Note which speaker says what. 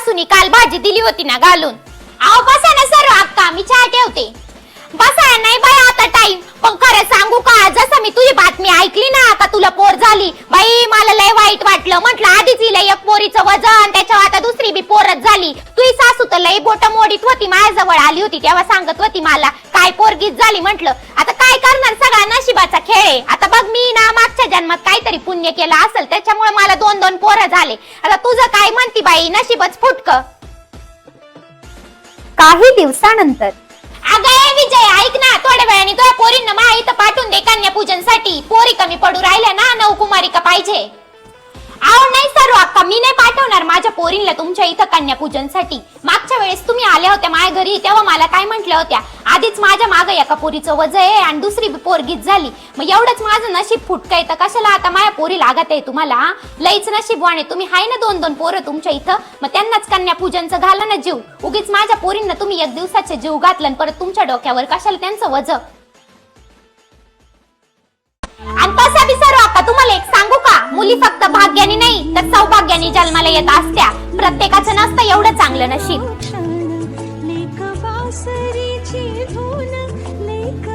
Speaker 1: सासूनी काल भाजी दिली होती ना घालून. अहो बसा ना सर्व अक्का मी चहा ठेवते. बसा नाही बाई आता टाइम पण खरं सांगू का जसं मी तुझी बातमी ऐकली ना का तुला पोर झाली. बाई मला लय वाईट वाटलं. म्हटलं आधीच हिला एक पोरीचं वजन त्याच्यावर आता दुसरी बी पोरच झाली. तुझी सासू तर लय बोट मोडीत होती माझ्याजवळ आली होती तेव्हा सांगत होती मला काय पोरगीत झाली? म्हटलं आता काय करणार? सगळा नशिबाचा खेळ आहे. जन्मात काहीतरी पुण्य केलं असेल त्याच्यामुळे मला दोन दोन पोरं झाले. आता तुझं काय म्हणती बाई? नशीबच फुटक.
Speaker 2: काही दिवसानंतर.
Speaker 1: अगं ए विजय ऐक ना थोड्या वेळाने तुझ्या पोरींना मा इथं पाठवून दे कन्या पूजनसाठी पोरी कमी पडू राहिल्या ना नऊ कुमारिका पाहिजे? आव नाही सर्व अक्का मी नाही पाठवणार माझ्या पोरींना तुमच्या इथं कन्यापूजनसाठी. मागच्या वेळेस तुम्ही आल्या होत्या माझ्या घरी तेव्हा मला काय म्हंटल्या होत्या? आधीच माझ्या मागं एका पोरीचं वज आहे आणि दुसरी पोरगीत पोरगीच झाली. मग एवढंच माझं नशीब फुटकं तर कशाला आता माझ्या पोरी लागत आहे तुम्हाला लईच नशीब वाणे. तुम्ही हाय ना दोन दोन पोरं तुमच्या इथं? मग त्यांनाच कन्या पूजनचं घाला ना जीव. उगीच माझ्या पोरींना तुम्ही एक दिवसाचे जीव घातलं परत तुमच्या डोक्यावर कशाला त्यांचं वज आणि तसा बी आता तुम्हाला एक सांगू का? मुली फक्त भाग्याने नाही तर सौभाग्याने जन्माला येत असत्या. प्रत्येकाचं नसतं एवढं चांगलं नशीब.
Speaker 3: लेख